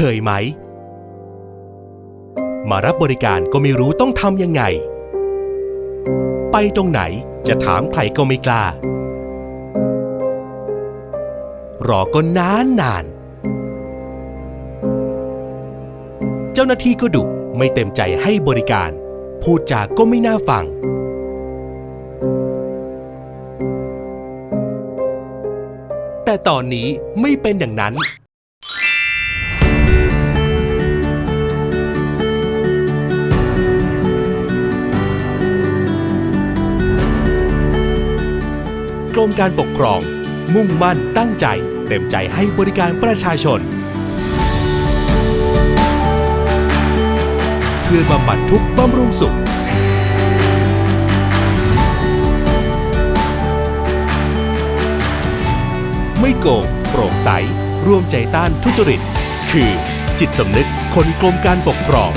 เคยไหม มารับบริการก็ไม่รู้ต้องทำยังไง ไปตรงไหนจะถามใครก็ไม่กล้า รอก็นานนาน เจ้าหน้าที่ก็ดุไม่เต็มใจให้บริการ พูดจาก็ไม่น่าฟังแต่ตอนนี้ไม่เป็นอย่างนั้น กรมการปกครอง มุ่งมั่นตั้งใจ เต็มใจให้บริการประชาชน เพื่อบำบัดทุกข์บำรุงสุข ไม่โกงโปร่งใส ร่วมใจต้านทุจริต คือ จิตสำนึกคนกรมการปกครอง